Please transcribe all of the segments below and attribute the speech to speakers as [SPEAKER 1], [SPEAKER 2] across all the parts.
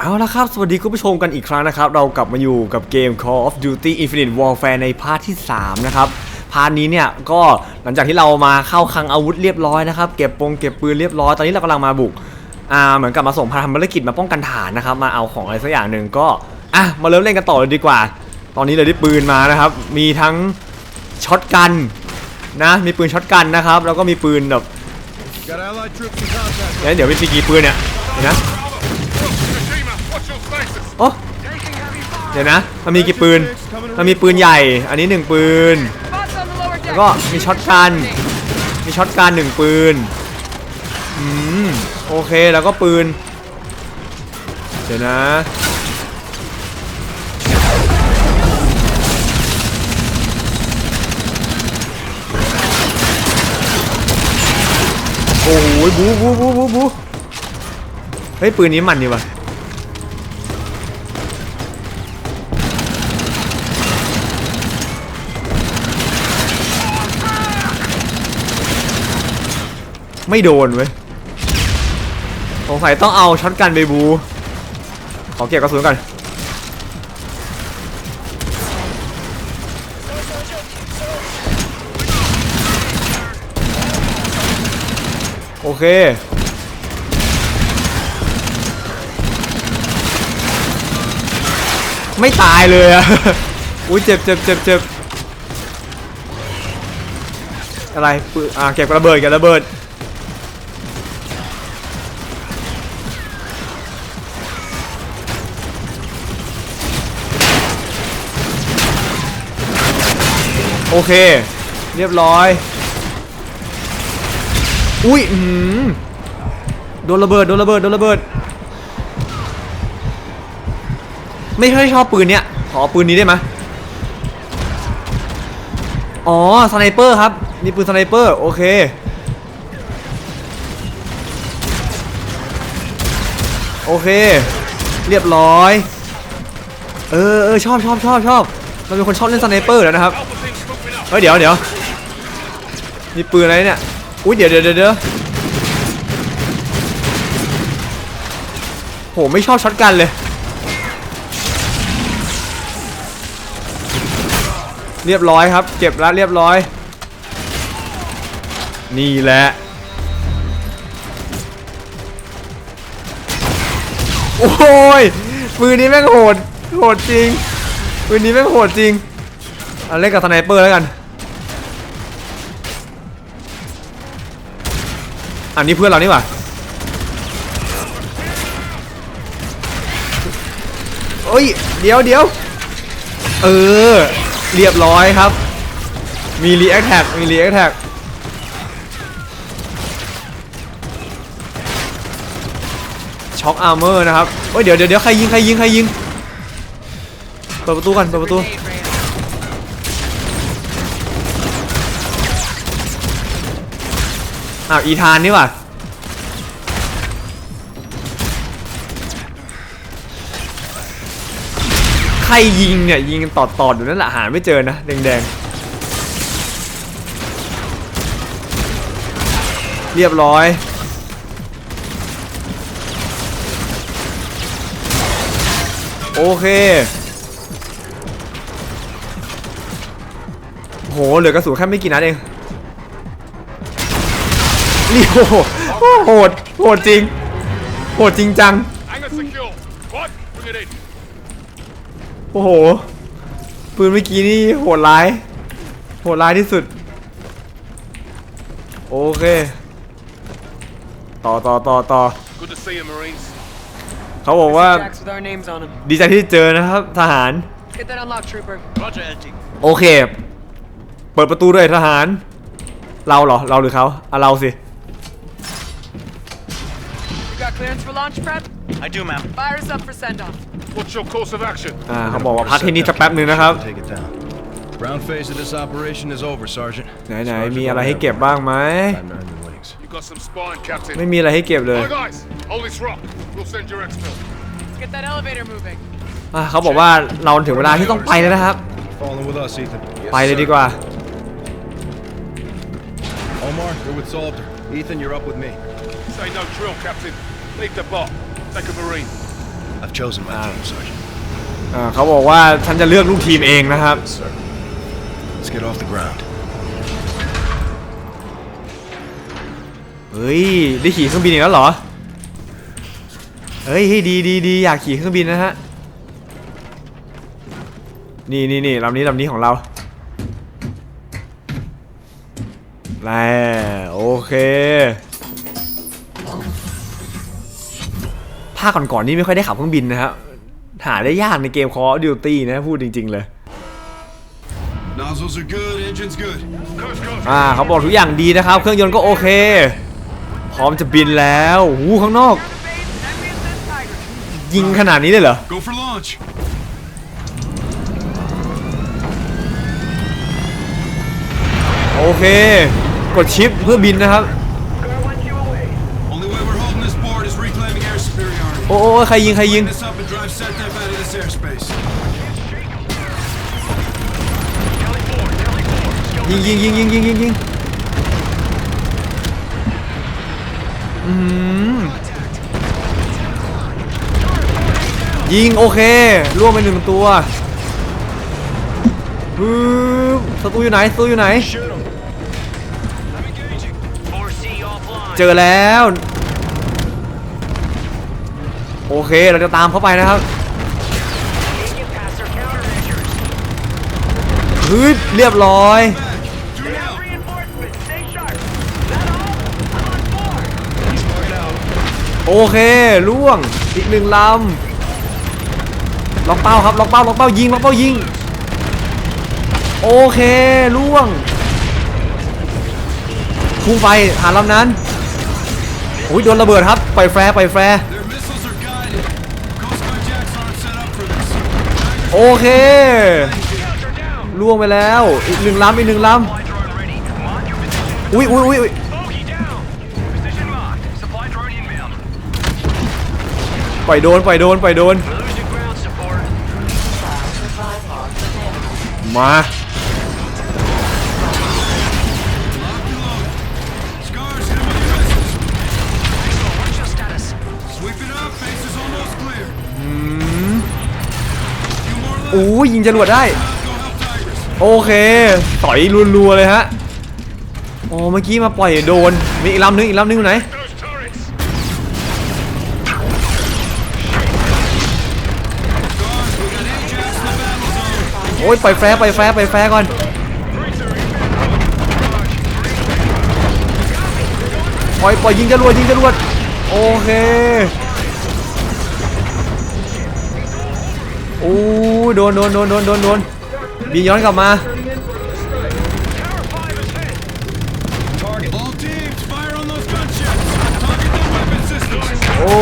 [SPEAKER 1] เอาละครับ สวัสดีคุณผู้ชมกันอีกครั้งนะครับ เรากลับมาอยู่กับเกม Call of Duty Infinite Warfare ในพาร์ทที่ 3 นะครับพาร์ทนี้เนี่ยก็หลังจากที่เรามาเข้าคลังอาวุธเรียบร้อยนะครับเก็บปงเก็บปืนเรียบร้อย ตอนนี้เรากำลังมาบุกอ่าเหมือนกับมาส่งพาทำภารกิจมาป้องกันฐานนะครับมาเอาของอะไรสักอย่างหนึ่งก็อะมาเริ่มเล่นกันต่อเลยดีกว่า ตอนนี้เราได้ปืนมานะครับ มีทั้งช็อตกันนะมีปืนช็อตกันนะครับแล้วก็มีปืนแบบ
[SPEAKER 2] Got allied troops in contact.
[SPEAKER 1] เดี๋ยวเดี๋ยวมีกี่ปืนเนี่ยเดี๋ยวนะ โอ้เดี๋ยวนะ มันมีกี่ปืน มันมีปืนใหญ่ อันนี้หนึ่งปืน แล้วก็มีช็อตกัน มีช็อตกันหนึ่งปืน อืม โอเค แล้วก็ปืน เดี๋ยวนะโอ้โหบูบูบูบูบูเฮ้ยปืนนี้มันดีว่ะ ไม่โดนเว้ยสงสัยต้องเอาช็อตกันไปบู ขอเก็บกระสุนก่อนโอเค ไม่ตายเลยอะอุ้ยเจ็บเจ็บเจ็บเจ็บอะไรปืนอ่าเก็บระเบิดเก็บระเบิด โอเค เรียบร้อย อุ้ยอืมโดนระเบิด โดนระเบิด โดนระเบิด ไม่ค่อยชอบปืนเนี้ย ขอปืนนี้ได้ไหมอ๋อ สไนเปอร์ครับ นี่ปืนสไนเปอร์ โอเค โอเค เรียบร้อย เออเออชอบชอบชอบชอบเราเป็นคนชอบเล่นสไนเปอร์แล้วนะครับ เฮ้ยเดี๋ยวเดี๋ยวมีปืนอะไรเนี่ย อุ้ยเดี๋ยวเดี๋ยวเดี๋ยวโหไม่ชอบช็อตกันเลย เรียบร้อยครับ เก็บแล้วเรียบร้อย นี่แหละโอ้ยปืนนี้แม่งโหด โหดจริงปืนนี้แม่งโหดจริงเอาเล่นกับสไนเปอร์แล้วกัน อันนี้เพื่อนเรานี่หว่าเอ้ย เดี๋ยวเดี๋ยวเออ เรียบร้อยครับ มีรีแอคแท็กมีรีแอคแท็กช็อคอาร์เมอร์นะครับเอ้ยเดี๋ยวเดี๋ยวเดี๋ยวใครยิง ใครยิง ใครยิง เปิดประตูก่อนเปิดประตู อ้าวอีธานนี่ว่าใครยิงเนี่ยยิงกันตอดตอดๆอยู่นั่นแหละหาไม่เจอนะแดงๆ เรียบร้อยโอเค โห เหลือกระสุนแค่ไม่กี่นัดเอง นี่โหโหดโหดจริงโหดจริงจัง
[SPEAKER 3] Hangar secure. What? Bring it in.
[SPEAKER 1] โอ้โห ปืนเมื่อกี้นี่โหดร้าย โหดร้ายที่สุด โอเค ต่อต่อต่อต่อ
[SPEAKER 3] Good to see you, Marines.
[SPEAKER 1] เขาบอกว่า
[SPEAKER 4] Jacks with our names on them.
[SPEAKER 1] ดีใจที่เจอนะครับ ทหาร
[SPEAKER 4] Get that unlocked, trooper.
[SPEAKER 3] Roger, LG.
[SPEAKER 1] โอเค เปิดประตูด้วยทหาร เราเหรอ เราหรือเขาอะเราสิ
[SPEAKER 4] You got clearance for launch prep?
[SPEAKER 5] I do, ma'am.
[SPEAKER 4] Fire us up for send off.
[SPEAKER 3] What's your course of action?
[SPEAKER 1] อ่าเขาบอกว่าพักที่นี่สักแป๊บหนึ่งนะครับ
[SPEAKER 2] Take it down. Ground phase of this operation is over, Sergeant.
[SPEAKER 1] ไหนไหนมีอะไรให้เก็บบ้างไหม
[SPEAKER 2] Time to earn your wings.
[SPEAKER 3] You got some spine, Captain.
[SPEAKER 1] ไม่มีอะไรให้เก็บเลย
[SPEAKER 3] Hi, guys. Hold this rock. We'll send your exfil.
[SPEAKER 4] Let's get that elevator moving.
[SPEAKER 1] อ่ะเขาบอกว่าเราถึงเวลาที่ต้องไปแล้วนะครับ
[SPEAKER 2] Falling with us, Ethan.
[SPEAKER 1] ไปเลยดีกว่า
[SPEAKER 2] Omar, you're with Salter. Ethan, you're up with me.
[SPEAKER 3] Say no drill, Captain. Leave the bot. Take a Marine.
[SPEAKER 2] I've chosen my team, Sergeant.
[SPEAKER 1] อ่าเขาบอกว่าฉันจะเลือกลูกทีมเองนะครับ
[SPEAKER 2] Sir. Let's get off the ground.
[SPEAKER 1] เฮ้ยได้ขี่เครื่องบินอีกแล้วเหรอ เฮ้ยเฮ้ยดีดีดีอยากขี่เครื่องบินนะฮะ นี่นี่นี่ลำนี้ลำนี้ของเราแล้วโอเคาคก่อนๆนี่ไม่ค่อยได้ขับเครื่องบินนะครับหาได้ยากในเกม Call of Duty นะพูดจริง ๆ เลย
[SPEAKER 2] Nozzles are good, engine's good.
[SPEAKER 3] Coast Guard.
[SPEAKER 1] อ่าเขาบอกทุกอย่างดีนะครับ เครื่องยนต์ก็โอเค พร้อมจะบินแล้วหูข้างนอก
[SPEAKER 4] Base, enemy assist Tiger.
[SPEAKER 1] ยิงขนาดนี้เลยเหรอ
[SPEAKER 2] Go for launch.
[SPEAKER 1] โอเค กดชิปเพื่อบินนะครับ โอ้โอ้ใครยิงใครยิง
[SPEAKER 2] Clean this up and drive SETDEF out of this airspace.
[SPEAKER 1] ยิง ยิงยิงยิงยิงยิงยิงอืมยิงโอเคล่วงไปหนึ่งตัวฮึบศัตรูอยู่ไหนศัตรูอยู่ไหน เจอแล้ว โอเคเราจะตามเข้าไปนะครับฮึบเรียบร้อย โอเคล่วงอีกหนึ่งลำล็อกเป้าครับล็อกเป้าล็อกเป้ายิงล็อกเป้ายิง โอเคล่วงพุ่งไปหาลำนั้นโอ้ยโดนระเบิดครับปล่อยแฟร์ปล่อยแฟร์
[SPEAKER 2] Their missiles are guided. Coast Guard jacks aren't set up for this.
[SPEAKER 1] โอเคล่วงไปแล้ว อีกหนึ่งลำอีกหนึ่งลำอุ้ยอุ้ยอุ้ยอุ๊ยปล่อยโดนปล่อยโดนปล่อยโดน มา อ้ยยิงจรวดได้ โอเค ต่อยรัวๆเลยฮะโอ้เมื่อกี้มาปล่อยโดน มีอีกลำนึงอีกลำนึงอยู่ไหนโอ้ยปล่อยแฟร์ปล่อยแฟร์ปล่อยแฟร์ก่อนปล่อยปล่อยยิงจรวดยิงจรวดโอเค โอ้ยโดนโดนโดนโดนโดนโดนบินย้อนกลับมาโอ้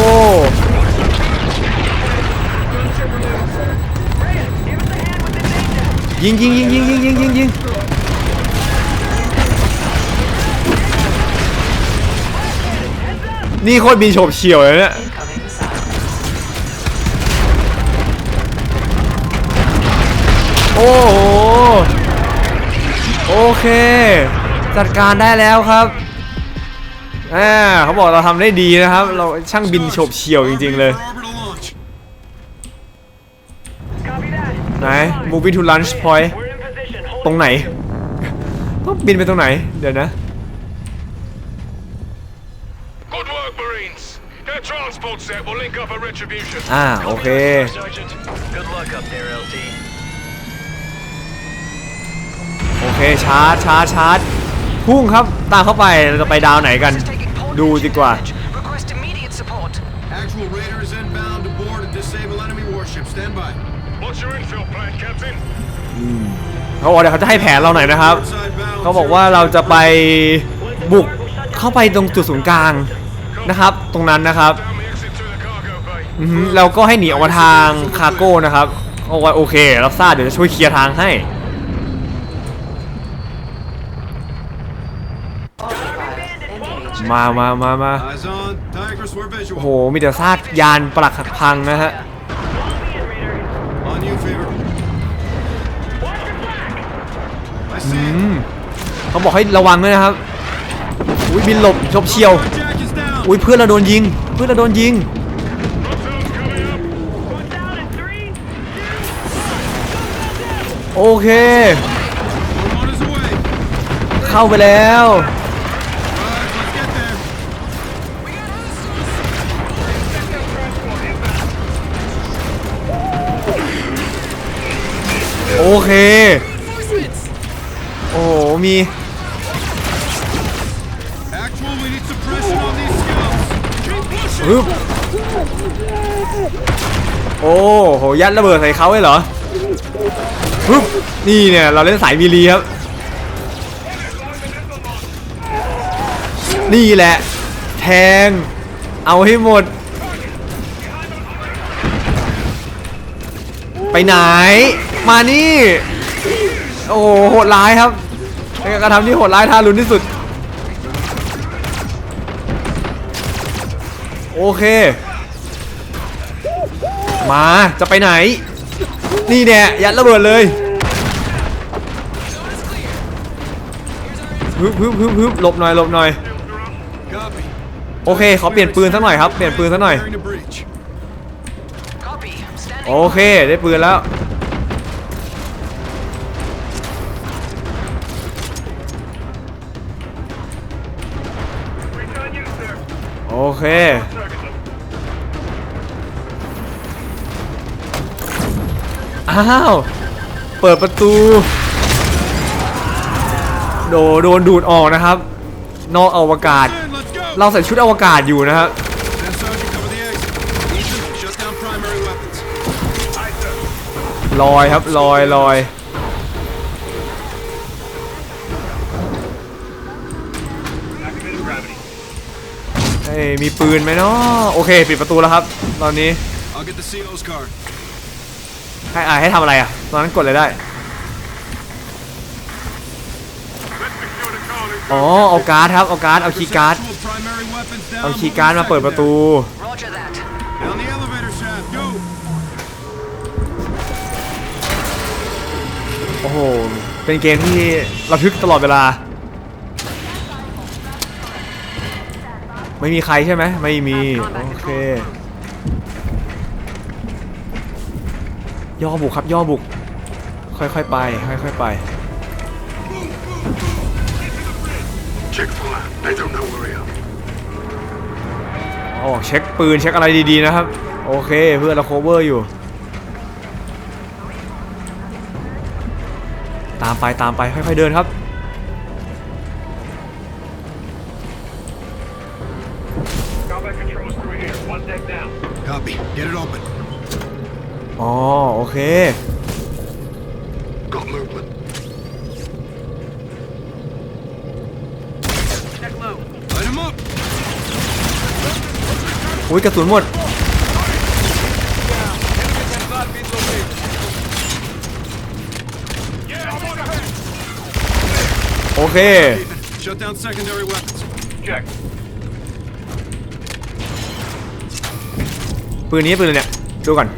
[SPEAKER 1] ยิงยิงยิงยิงยิงยิงยิงยิงนี่โคตรบินโฉบเฉี่ยวเลยเนี่ย โอ้โห โอเค จัดการได้แล้วครับอ่าเขาบอกเราทำได้ดีนะครับ เราช่างบินโฉบเฉี่ยวจริง ๆ เลย
[SPEAKER 2] For orbital launch.
[SPEAKER 1] ไหน moving to launch point ตรงไหน ต้องบินไปตรงไหน เดี๋ยวนะ
[SPEAKER 3] Good work, Marines. Their transport set will link up at Retribution.
[SPEAKER 1] อ่า โอเค
[SPEAKER 5] Sergeant, good luck up there, LT.
[SPEAKER 1] โอเคชาร์จชาร์จชาร์จพุ่งครับตามเข้าไปเราจะไปดาวไหนกัน ดูดีกว่า
[SPEAKER 4] Request immediate support.
[SPEAKER 2] Actual Raider is inbound to board and disable enemy warship. Stand by.
[SPEAKER 3] What's your infill plan, Captain?
[SPEAKER 1] เขาบอกเดี๋ยวเขาจะให้แผนเราหน่อยนะครับ
[SPEAKER 2] Inside balance.
[SPEAKER 1] เขาบอกว่าเราจะไปบุกเข้าไปตรงจุดศูนย์กลางนะครับ ตรงนั้นนะครับ
[SPEAKER 3] Down the exit to the cargo bay.
[SPEAKER 1] อือฮึเราก็ให้หนีออกมาทางคาร์โก้นะครับเอาไว้โอเค รับทราบเดี๋ยวจะช่วยเคลียร์ทางให้ มามามามาโอ้โห มีแต่ซากยานปรักหักพังนะฮะ เขาบอกให้ระวังด้วยนะครับ อุ้ยบินหลบชบเชียว อุ้ยเพื่อนเราโดนยิง เพื่อนเราโดนยิง โอเค เข้าไปแล้ว โอเค โอ้โหมี
[SPEAKER 2] Actual, we need suppression on these scouts. Keep pushing.
[SPEAKER 1] ฮึบโอ้โห ยัดระเบิดใส่เขาเลยเหรอฮึบนี่เนี่ย เราเล่นสายมีรีครับ นี่แหละ แทง เอาให้หมด ไปไหน มานี่ โอ้โหโหดร้ายครับเป็นการกระทำที่โหดร้ายทารุณที่สุด โอเค มาจะไปไหน นี่แน่ยัดระเบิดเลยฮึบฮึบฮึบฮึบหลบหน่อยหลบหน่อย
[SPEAKER 2] Copy.
[SPEAKER 1] โอเคขอเปลี่ยนปืนสักหน่อยครับ เปลี่ยนปืนสักหน่อย
[SPEAKER 2] Clearing the breach.
[SPEAKER 4] Copy. Standing.
[SPEAKER 1] โอเค ได้ปืนแล้ว โอเค อ้าว เปิดประตู โดโดนดูดออกนะครับ นอกอวกาศ เราใส่ชุดอวกาศอยู่นะครับลอยครับลอยลอย เอ้ยมีปืนไหมเนาะโอเค ปิดประตูแล้วครับ ตอนนี้
[SPEAKER 2] I'll get the CO's card.
[SPEAKER 1] ให้อ่าให้ทำอะไรอะ ตอนนั้นกดเลยได้
[SPEAKER 3] Let's secure the colony.
[SPEAKER 1] อ๋อ เอาการ์ดครับ เอาการ์ด เอาคีย์การ์ด
[SPEAKER 2] Actual primary weapons down.
[SPEAKER 1] เอาคีย์การ์ดมาเปิดประตู
[SPEAKER 4] Roger that.
[SPEAKER 2] Down the elevator shaft. Go.
[SPEAKER 1] โอ้โห เป็นเกมที่ระทึกตลอดเวลา ไม่มีใครใช่ไหมไม่มีโอเคย่อบุกครับย่อบุก ค่อยๆไป ค่อยๆไป
[SPEAKER 3] Check fire. They don't know we're here.
[SPEAKER 1] อ๋อเช็คปืนเช็คอะไรดีๆนะครับ โอเคเพื่อนเราโคเวอร์อยู่ ตามไปตามไปค่อยๆเดินครับ
[SPEAKER 2] Get it open.
[SPEAKER 1] อ๋อโอเค
[SPEAKER 3] Got movement.
[SPEAKER 4] Check low.
[SPEAKER 2] Light him up.
[SPEAKER 1] อุ้ยกระสุนหมด
[SPEAKER 3] Yeah, I'm on ahead.
[SPEAKER 1] โอเค
[SPEAKER 2] Ethan, shut down secondary weapons.
[SPEAKER 3] Check.
[SPEAKER 1] ปืนนี้ปืนอะไรเนี่ยดูก่อน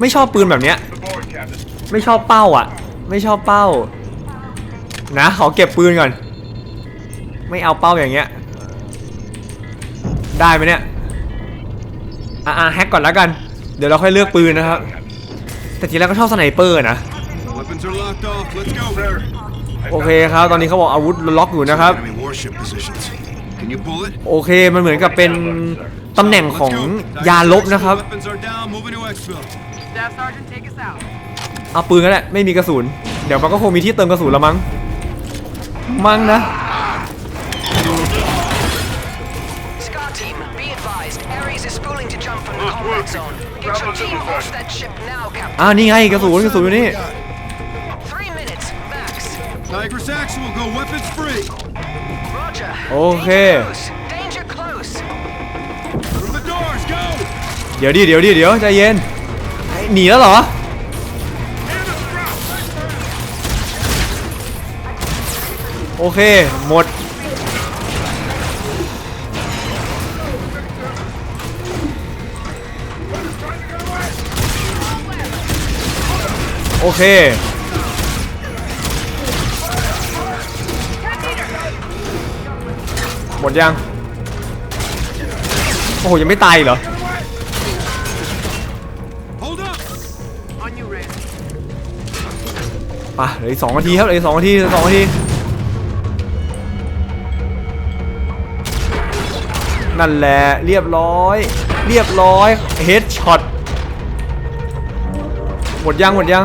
[SPEAKER 1] ไม่ชอบปืนแบบเนี้ย
[SPEAKER 3] The board, Captain.
[SPEAKER 1] ไม่ชอบเป้าอะ ไม่ชอบเป้า นะขอเก็บปืนก่อน ไม่เอาเป้าอย่างเงี้ย ได้ไหมเนี่ยอ่าแฮกก่อนแล้วกัน เดี๋ยวเราค่อยเลือกปืนนะครับ แต่ทีแรกก็ชอบสไนเปอร์นะ
[SPEAKER 2] Weapons are locked off. Let's go.
[SPEAKER 3] Sir.
[SPEAKER 1] โอเคครับ ตอนนี้เขาบอกอาวุธล็อกอยู่นะครับ
[SPEAKER 2] Enemy warship positions. Can you pull it?
[SPEAKER 1] โอเค มันเหมือนกับเป็น ตำแหน่งของ
[SPEAKER 2] Let's go.
[SPEAKER 1] ยาลบนะครับ
[SPEAKER 2] Weapons are down. Moving to exfil.
[SPEAKER 4] Staff Sergeant, take us out.
[SPEAKER 1] เอาปืนก็ได้ไม่มีกระสุน เดี๋ยวมันก็คงมีที่เติมกระสุนละมั้ง มั้งนะ
[SPEAKER 4] Scar team, be advised. Ares is spooling to jump from the combat zone. Get your team off that ship now, Captain.
[SPEAKER 1] อ้าวนี่ไงกระสุนกระสุนอยู่นี่
[SPEAKER 4] Three minutes, max.
[SPEAKER 2] Tigress Actual, go weapons free.
[SPEAKER 4] Roger.
[SPEAKER 1] Okay.
[SPEAKER 4] Danger close. Danger close.
[SPEAKER 1] เดี๋ยวดิเดี๋ยวดิเดี๋ยวใจเย็นไอ้หนีแล้วเหรอโอเคหมดโอเคหมดยังโอ้โหยังไม่ตายเหรอ
[SPEAKER 2] Hold up.
[SPEAKER 4] On you, Ray.
[SPEAKER 1] ไปเหลืออีกสองนาทีครับเหลืออีกสองนาทีเหลืออกสองนาที นั่นแหละเรียบร้อย เรียบร้อยเฮดช็อตหมดยังหมดยัง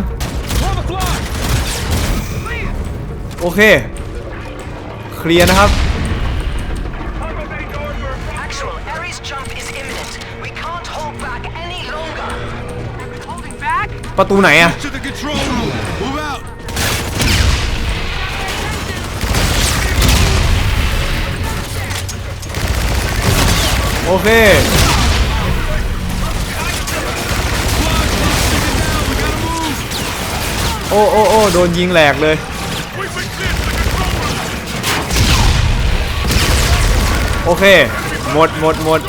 [SPEAKER 1] โอเค เคลียร์นะครับ
[SPEAKER 4] Actual, Ares jump is imminent. We can't hold back any longer. Holding back?
[SPEAKER 1] ประตูไหนอะ อเคโอ้โอ้โอ้โดนยิงแหลกเลยโอเค หมดหมดหมด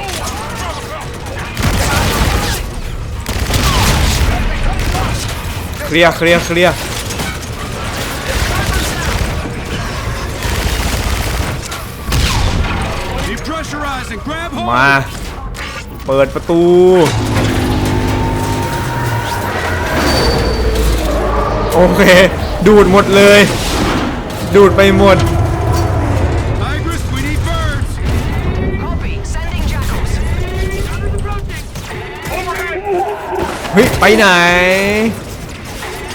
[SPEAKER 1] เคลียร์เคลียร์เคลียร์ มา เปิดประตู โอเค ดูดหมดเลย ดูดไปหมด
[SPEAKER 2] Tigress, we need birds.
[SPEAKER 4] Copy. Sending jackals.
[SPEAKER 1] เฮ้ย ไปไหน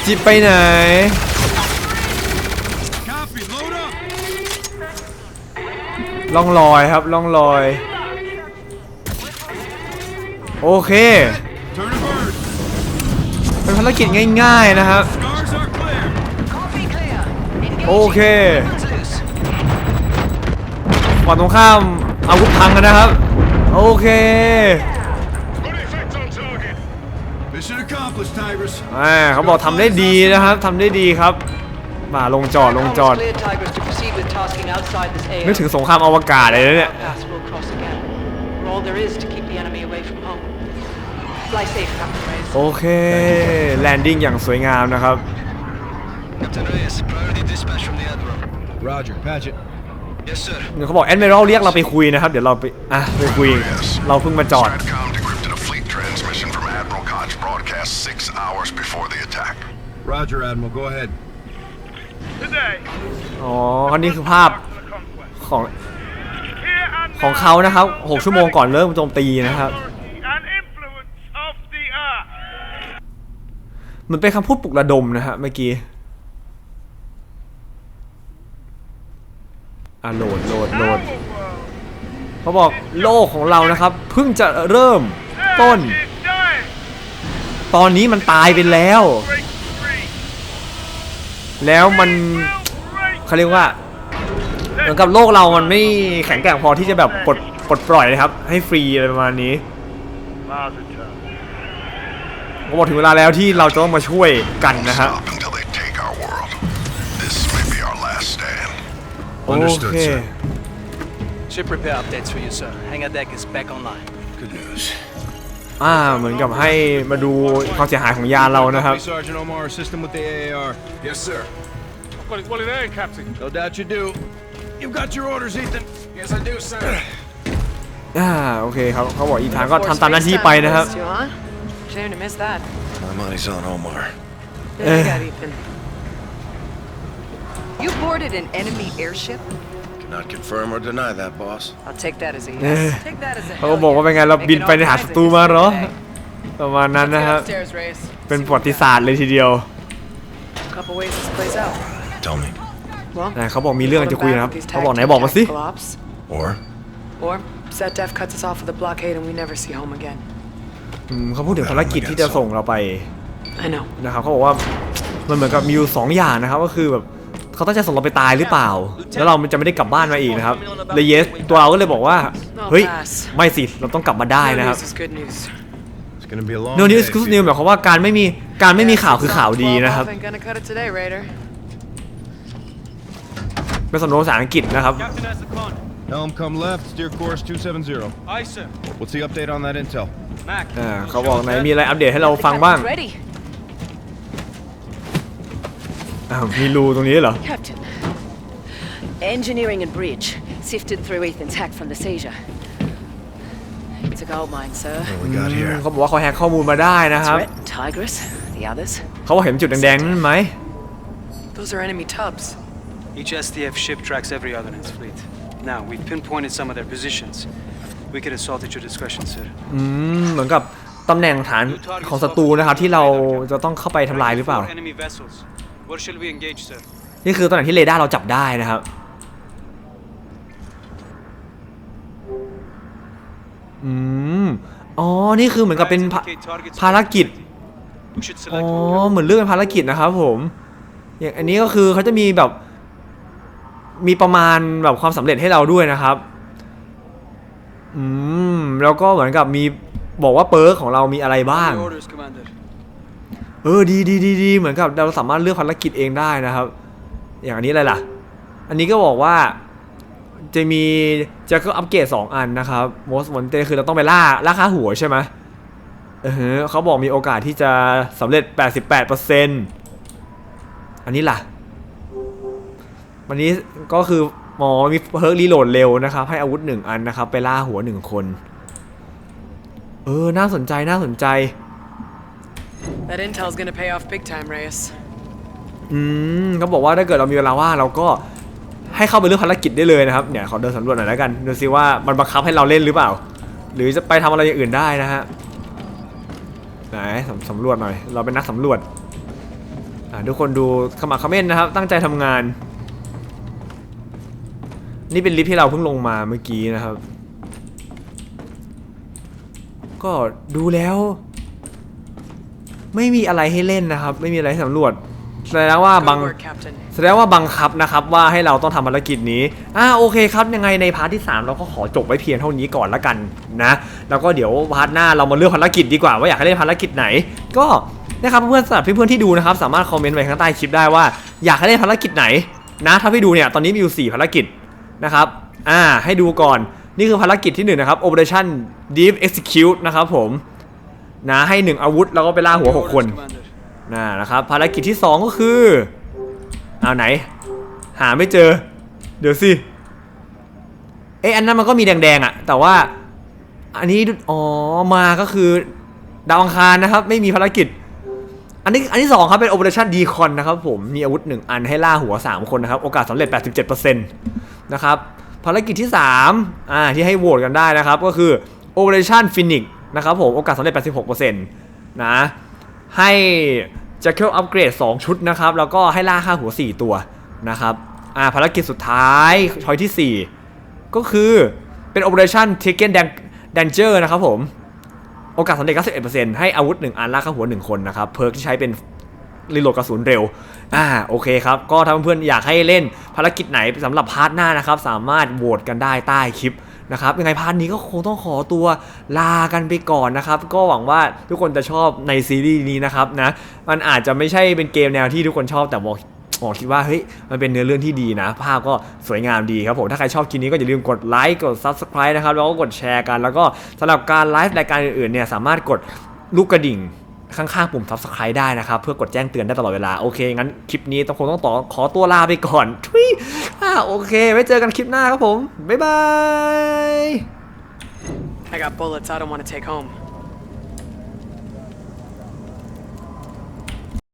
[SPEAKER 1] จิบไปไหน
[SPEAKER 2] Copy. Load up.
[SPEAKER 1] ล่องลอยครับ ล่องลอย โอเค
[SPEAKER 2] Turn a bird.
[SPEAKER 1] เป็นภารกิจง่ายๆนะครับ
[SPEAKER 2] Scars are clear.
[SPEAKER 4] Copy clear. Engaging.
[SPEAKER 1] Okay.
[SPEAKER 4] Weapons loose.
[SPEAKER 1] ฝั่งตรงข้ามอาวุธพังกันนะครับ โอเค
[SPEAKER 3] Good effect on target.
[SPEAKER 2] Mission accomplished, Tigress.
[SPEAKER 1] อ่าเขาบอกทำได้ดีนะครับทำได้ดีครับ มาลงจอดลงจอด
[SPEAKER 6] Clear Tigers to proceed with tasking outside this area.
[SPEAKER 1] นึกถึงสงครามอวกาศเลยนะเนี่ย
[SPEAKER 6] all there is to keep the enemy away from home. Fly safe, Captain Reyes.
[SPEAKER 1] โอเค แลนดิ้งอย่างสวยงามนะครับ
[SPEAKER 5] Captain Reyes, priority dispatch from the Admiral.
[SPEAKER 2] Roger. Patch it.
[SPEAKER 5] Yes, sir.
[SPEAKER 1] เดี๋ยวเขาบอกแอดมิรัลเรียกเราไปคุยนะครับ เดี๋ยวเราไป อะ ไปคุย เราเพิ่งมาจอด
[SPEAKER 7] Stratcom decrypted a fleet transmission from Admiral Koch broadcast six hours before the attack.
[SPEAKER 2] Roger, Admiral. Go ahead.
[SPEAKER 3] Today,
[SPEAKER 1] อ๋ออันนี้คือภาพ
[SPEAKER 3] the conquest.
[SPEAKER 1] ของ
[SPEAKER 3] Here and
[SPEAKER 1] ของเขานะครับ 6 ชั่วโมงก่อนเริ่มโจมตีนะครับ
[SPEAKER 3] authority and influence of the earth.
[SPEAKER 1] มันเป็นคำพูดปลุกระดมนะฮะเมื่อกี้อะโหลดโหลดโหลด
[SPEAKER 3] Our world
[SPEAKER 1] เขาบอกโลกของเรานะครับ เพิ่งจะเริ่มต้น
[SPEAKER 3] is dying.
[SPEAKER 1] ตอนนี้มันตายไปแล้ว
[SPEAKER 3] Break free.
[SPEAKER 1] แล้วมัน
[SPEAKER 3] Will break
[SPEAKER 1] เขาเรียกว่า เหมือนกับโลกเรามันไม่แข็งแกร่งพอที่จะแบบปลดปลดปล่อยนะครับ ให้ฟรีอะไรประมาณนี้
[SPEAKER 3] Mars return.
[SPEAKER 1] เขาบอกถึงเวลาแล้วที่เราจะต้องมาช่วยกันนะฮะ
[SPEAKER 7] Stop until they take our world. This may be our last stand.
[SPEAKER 1] โอ
[SPEAKER 2] Understood,
[SPEAKER 1] เค
[SPEAKER 2] sir.
[SPEAKER 5] Ship repair updates for you, sir. Hangar deck is back online.
[SPEAKER 2] Good news.
[SPEAKER 1] อ่าเหมือนกับให้มาดูความเสียหายของยานเรานะครับ
[SPEAKER 2] Copy, Sergeant Omar. Assist him with the AAR.
[SPEAKER 7] Yes, sir.
[SPEAKER 3] I've got it well in hand, Captain.
[SPEAKER 2] No doubt you do. You've got your orders, Ethan. Yes, I do, sir.
[SPEAKER 1] อ่าโอเคครับเขาบอกอีกทางก็ทำตามหน้าที่ไปนะครับ
[SPEAKER 6] You, huh? Shame to miss that.
[SPEAKER 7] My money's on Omar.
[SPEAKER 6] There you go, Ethan.
[SPEAKER 8] You boarded an enemy airship?
[SPEAKER 7] Cannot confirm or deny that, boss.
[SPEAKER 8] I'll take that as a
[SPEAKER 1] Eh.
[SPEAKER 8] yes. Take that as a
[SPEAKER 1] เขาก็บอกว่าเป็นไงเราบินไปในหาศัตรูมาเหรอประมาณนั้นนะครับ
[SPEAKER 6] Upstairs, Reyes.
[SPEAKER 1] เป็นประวัติศาสตร์เลยทีเดียว
[SPEAKER 8] couple ways this plays out.
[SPEAKER 7] Tell me.
[SPEAKER 8] Well,
[SPEAKER 1] นะเขาบอกมีเรื่องจะคุยนะครับ
[SPEAKER 8] these
[SPEAKER 1] เขาบอกไหนบอกมาสิ
[SPEAKER 8] tactical ops,
[SPEAKER 7] Or?
[SPEAKER 8] or ZDEF cuts us off with a blockade and we never see home again.
[SPEAKER 1] อืมเขาพูดถึงภารกิจที่จะส่งเราไป
[SPEAKER 8] I know.
[SPEAKER 1] นะครับเขาบอกว่ามันเหมือนกับมีอยู่สองอย่างนะครับก็คือแบบเขาต้องจะส่งเราไปตายหรือเปล่า แล้วเราจะไม่ได้กลับบ้านมาอีกนะครับเลยเยสตัวเราก็เลยบอกว่าเฮ้ยไม่สิเราต้องกลับมาได้
[SPEAKER 8] No
[SPEAKER 1] นะครับ
[SPEAKER 8] news is good news.
[SPEAKER 2] It's gonna be a long
[SPEAKER 1] โนนิว
[SPEAKER 2] day
[SPEAKER 1] ส์กูส
[SPEAKER 2] for
[SPEAKER 1] นิว
[SPEAKER 2] you.
[SPEAKER 1] หมายความว่าการไม่มีการไม่มีข่าวคือข่าวดีนะครับ
[SPEAKER 8] Ain't gonna cut it today, Raider.
[SPEAKER 1] เป็นสำนวนภาษาอังกฤษนะครับ
[SPEAKER 3] Captain has the con.
[SPEAKER 2] Helm, come left. Steer course 270.
[SPEAKER 3] Aye, sir.
[SPEAKER 2] What's the update on that intel?
[SPEAKER 3] Mac.
[SPEAKER 1] อ่าเขาบอกไหนมีอะไรอัปเดตให้เราฟังบ้าง
[SPEAKER 8] Ready.
[SPEAKER 1] อ้าวมีรูตรงนี้เหรอ
[SPEAKER 9] Captain, engineering and bridge sifted through Ethan's hack from the seizure. It's a gold mine, sir.
[SPEAKER 7] What we got here?
[SPEAKER 1] เขาบอกว่าเขาแฮกข้อมูลมาได้นะครับ
[SPEAKER 9] Threat, Tigress, the others.
[SPEAKER 1] เขาบอกเห็นจุดแดงๆนั่นไหม
[SPEAKER 8] Those are enemy tubs.
[SPEAKER 5] Each SDF ship tracks every other in its fleet. Now, we've pinpointed some of their positions. We can assault at your discretion, sir.
[SPEAKER 1] อืมเหมือนกับตำแหน่งฐานของศัตรูนะครับที่เราจะต้องเข้าไปทำลายหรือเปล่า
[SPEAKER 5] Four enemy vessels. Where shall we engage, sir?
[SPEAKER 1] นี่คือตำแหน่งที่เรดาร์เราจับได้นะครับ อืม อ๋อ นี่คือเหมือนกับเป็นภาภารกิจ
[SPEAKER 5] We should
[SPEAKER 1] อ๋อ
[SPEAKER 5] select one.
[SPEAKER 1] เหมือนเรื่องเป็นภารกิจนะครับผม อย่างอันนี้ก็คือเขาจะมีแบบ มีประมาณแบบความสำเร็จให้เราด้วยนะครับ อืม แล้วก็เหมือนกับมีบอกว่าเปิร์กของเรามีอะไรบ้าง เออ ดีดีดีดีเหมือนกับเราสามารถเลือกภารกิจเองได้นะครับ อย่างอันนี้อะไรล่ะ อันนี้ก็บอกว่าจะมีจะก็อัปเกรด2 อันนะครับ most wanted คือเราต้องไปล่าล่าค่าหัวใช่ไหมเออเขาบอกมีโอกาสที่จะสำเร็จ 88%อันนี้ล่ะ วันนี้ก็คือหมอมีเพิร์กรีโหลดเร็วนะครับ ให้อาวุธ1อันนะครับ ไปล่าหัว1คน เออ น่าสนใจน่าสนใจ
[SPEAKER 8] That intel's gonna pay off big time, Reyes.
[SPEAKER 1] อืมเขาบอกว่าถ้าเกิดเรามีเวลาว่างเราก็ให้เข้าไปเรื่องภารกิจได้เลยนะครับเนี่ยขอเดินสำรวจหน่อยแล้วกันดูซิว่ามันบังคับให้เราเล่นหรือเปล่า หรือจะไปทำอะไรอย่างอื่นได้นะฮะไหนสำสำรวจหน่อย เราเป็นนักสำรวจอ่าทุกคนดูขมักเขม้นนะครับ ตั้งใจทำงาน นี่เป็นลิฟต์ที่เราเพิ่งลงมาเมื่อกี้นะครับ ก็ดูแล้ว ไม่มีอะไรให้เล่นนะครับ ไม่มีอะไรให้สำรวจแสดงว่าบาง
[SPEAKER 8] Good work, Captain.
[SPEAKER 1] แสดงว่าบังคับนะครับว่าให้เราต้องทำภารกิจนี้อ่าโอเคครับยังไงในพาร์ทที่ 3 เราก็ขอจบไว้เพียงเท่านี้ก่อนละกันนะแล้วก็เดี๋ยวพาร์ทหน้าเรามาเลือกภารกิจดีกว่าว่าอยากให้เล่นภารกิจไหน ก็นะครับเพื่อนๆสำหรับเพื่อนๆที่ดูนะครับ สามารถคอมเมนต์ไว้ข้างใต้คลิปได้ว่าอยากให้เล่นภารกิจไหนนะถ้าพี่ดูเนี่ยตอนนี้มีอยู่4ภารกิจ นะครับ อ่า ให้ดูก่อน นี่คือภารกิจที่หนึ่งนะครับ Operation Deep Execute นะครับผมนะให้หนึ่งอาวุธแล้วก็ไปล่าหัว
[SPEAKER 5] Your
[SPEAKER 1] หกคน
[SPEAKER 5] orders, Commander.
[SPEAKER 1] น่านะครับ ภารกิจที่ 2 ก็คือเอาไหน หาไม่เจอ เดี๋ยวสิ เอ๊ะอันนั้นมันก็มีแดงๆอะแต่ว่าอันนี้ อ๋อ มาก็คือดาวอังคารนะครับ ไม่มีภารกิจ อันนี้อันที่ 2 ครับ เป็น Operation Decon นะครับผม มีอาวุธ 1 อันให้ล่าหัว 3 คนนะครับ โอกาสสำเร็จ 87%น นะครับภารกิจที่3อ่าที่ให้โหวตกันได้นะครับ ก็คือ Operation Phoenix นะครับผม โอกาสสำเร็จ 86%นะให้จ็คเกิลอัปเกรด 2 ชุดนะครับ แล้วก็ให้ล่าค่าหัว 4 ตัวนะครับอ่าภารกิจสุดท้ายช้อยที่ 4 ก็คือเป็น Operation Taken Danger นะครับผม โอกาสสำเร็จ91%ให้อาวุธ 1 อันล่าค่าหัว 1 คนนะครับ เพิร์กที่ใช้เป็น รีโหลดกระสุนเร็ว อ่าโอเคครับ ก็ถ้าเพื่อนๆอยากให้เล่นภารกิจไหนสำหรับพาร์ทหน้านะครับ สามารถโหวตกันได้ใต้คลิปนะครับยังไงพาร์ทนี้ก็คงต้องขอตัวลากันไปก่อนนะครับ ก็หวังว่าทุกคนจะชอบในซีรีส์นี้นะครับนะมันอาจจะไม่ใช่เป็นเกมแนวที่ทุกคนชอบแต่บอกหมอคิดว่าเฮ้ยมันเป็นเนื้อเรื่องที่ดีนะ ภาพก็สวยงามดีครับผม ถ้าใครชอบคลิปนี้ก็อย่าลืมกดไลค์กด Subscribe นะครับ แล้วก็กดแชร์กัน แล้วก็สำหรับการไลฟ์รายการอื่นๆเนี่ยสามารถกดลูกกระดิ่ง ข้างๆปุ่ม Subscribe ได้นะครับ เพื่อกดแจ้งเตือนได้ตลอดเวลา โอเค งั้นคลิปนี้ต้องคงต้องต่อขอตัวลาไปก่อนทุยอ่าโอเค ไว้เจอกันคลิปหน้าครับผม บ๊ายบาย
[SPEAKER 8] I got bullets I don't want to take home.